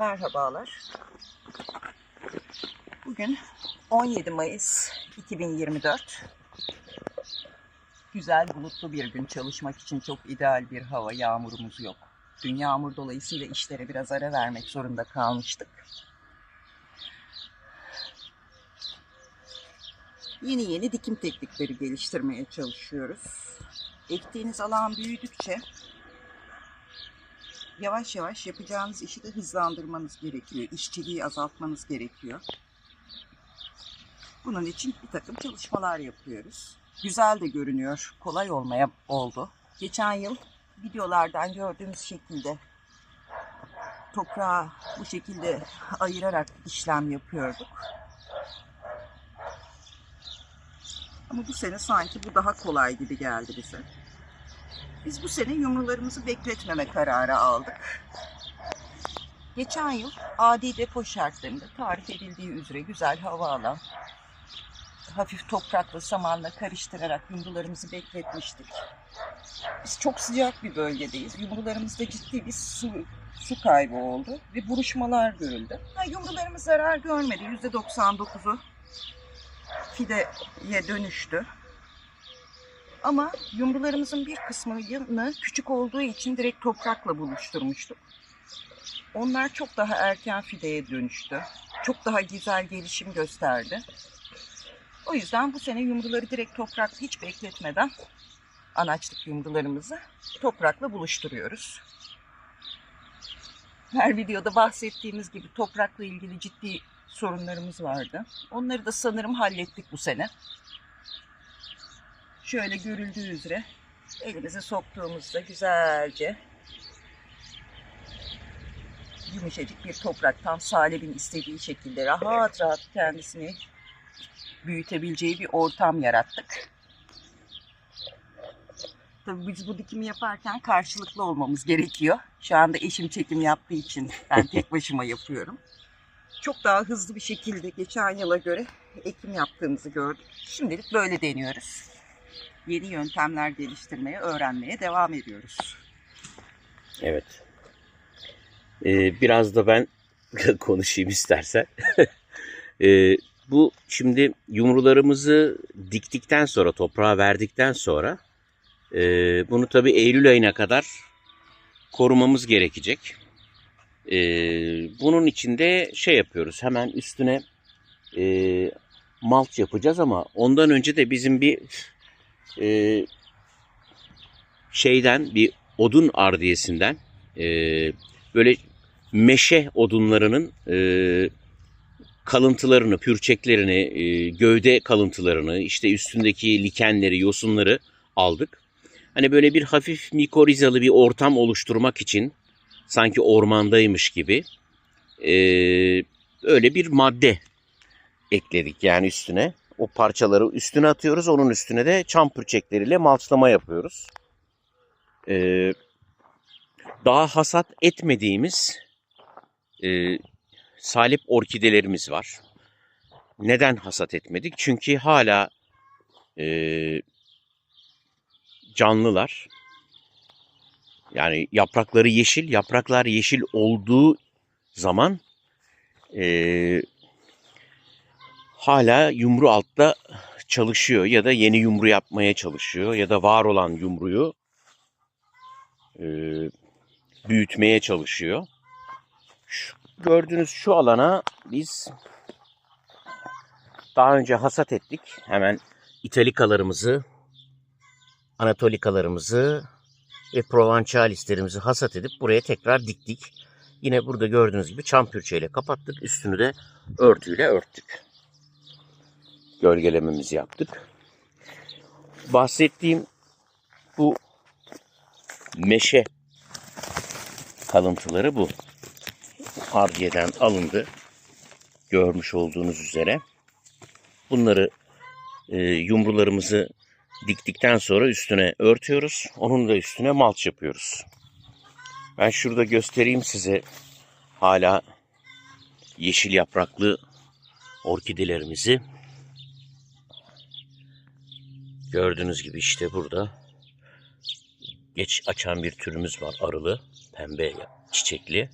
Merhabalar. Bugün 17 Mayıs 2024. Güzel bulutlu bir gün çalışmak için çok ideal bir hava. Yağmurumuz yok. Dün yağmur dolayısıyla işlere biraz ara vermek zorunda kalmıştık. Yeni yeni dikim teknikleri geliştirmeye çalışıyoruz. Ektiğiniz alan büyüdükçe yavaş yavaş yapacağınız işi de hızlandırmanız gerekiyor. İşçiliği azaltmanız gerekiyor. Bunun için bir takım çalışmalar yapıyoruz. Güzel de görünüyor. Kolay olmaya oldu. Geçen yıl videolardan gördüğümüz şekilde toprağı bu şekilde ayırarak işlem yapıyorduk. Ama bu sene sanki bu daha kolay gibi geldi bize. Biz bu sene yumrularımızı bekletmeme kararı aldık. Geçen yıl adi depo şartlarında tarif edildiği üzere güzel hava alan, hafif toprakla samanla karıştırarak yumrularımızı bekletmiştik. Biz çok sıcak bir bölgedeyiz. Yumrularımızda ciddi bir su, su kaybı oldu ve buruşmalar görüldü. Ha, yumrularımız zarar görmedi. %99'u fideye dönüştü. Ama yumrularımızın bir kısmını küçük olduğu için direkt toprakla buluşturmuştuk. Onlar çok daha erken fideye dönüştü. Çok daha güzel gelişim gösterdi. O yüzden bu sene yumruları direkt toprakla hiç bekletmeden anaçlık yumrularımızı toprakla buluşturuyoruz. Her videoda bahsettiğimiz gibi toprakla ilgili ciddi sorunlarımız vardı. Onları da sanırım hallettik bu sene şöyle görüldüğü üzere elimize soktuğumuzda güzelce yumuşacık bir toprak tam Salep'in istediği şekilde rahat rahat kendisini büyütebileceği bir ortam yarattık. Tabii biz bu dikimi yaparken karşılıklı olmamız gerekiyor. Şu anda eşim çekim yaptığı için ben tek başıma yapıyorum. Çok daha hızlı bir şekilde geçen yıla göre ekim yaptığımızı gördük. Şimdilik böyle deniyoruz yeni yöntemler geliştirmeye, öğrenmeye devam ediyoruz. Evet. Ee, biraz da ben konuşayım istersen. ee, bu şimdi yumrularımızı diktikten sonra, toprağa verdikten sonra e, bunu tabii Eylül ayına kadar korumamız gerekecek. Ee, bunun için de şey yapıyoruz. Hemen üstüne e, malt yapacağız ama ondan önce de bizim bir e, şeyden bir odun ardiyesinden e, böyle meşe odunlarının e, kalıntılarını, pürçeklerini, e, gövde kalıntılarını, işte üstündeki likenleri, yosunları aldık. Hani böyle bir hafif mikorizalı bir ortam oluşturmak için sanki ormandaymış gibi e, öyle bir madde ekledik yani üstüne o parçaları üstüne atıyoruz. Onun üstüne de çam pürçekleriyle malçlama yapıyoruz. Ee, daha hasat etmediğimiz e, salip orkidelerimiz var. Neden hasat etmedik? Çünkü hala e, canlılar. Yani yaprakları yeşil. Yapraklar yeşil olduğu zaman e, hala yumru altta çalışıyor ya da yeni yumru yapmaya çalışıyor ya da var olan yumruyu e, büyütmeye çalışıyor. Şu, gördüğünüz şu alana biz daha önce hasat ettik. Hemen italikalarımızı, anatolikalarımızı ve provançalislerimizi hasat edip buraya tekrar diktik. Yine burada gördüğünüz gibi çam pürçeyle kapattık. Üstünü de örtüyle örttük gölgelememizi yaptık. Bahsettiğim bu meşe kalıntıları bu. Ardiyeden alındı. Görmüş olduğunuz üzere. Bunları e, yumrularımızı diktikten sonra üstüne örtüyoruz. Onun da üstüne malç yapıyoruz. Ben şurada göstereyim size hala yeşil yapraklı orkidelerimizi. Gördüğünüz gibi işte burada geç açan bir türümüz var. Arılı, pembe çiçekli.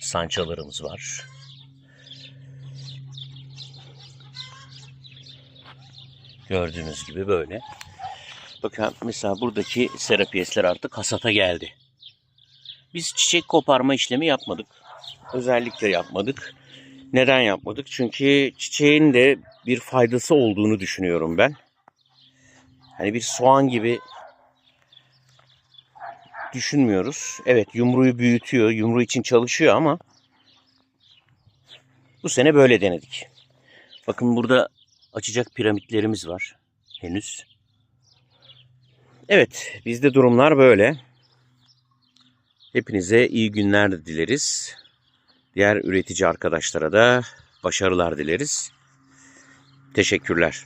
Sançalarımız var. Gördüğünüz gibi böyle. Bakın mesela buradaki serapiyesler artık hasata geldi. Biz çiçek koparma işlemi yapmadık. Özellikle yapmadık. Neden yapmadık? Çünkü çiçeğin de bir faydası olduğunu düşünüyorum ben. Hani bir soğan gibi düşünmüyoruz. Evet yumruyu büyütüyor, yumru için çalışıyor ama bu sene böyle denedik. Bakın burada açacak piramitlerimiz var henüz. Evet bizde durumlar böyle. Hepinize iyi günler dileriz. Diğer üretici arkadaşlara da başarılar dileriz. Teşekkürler.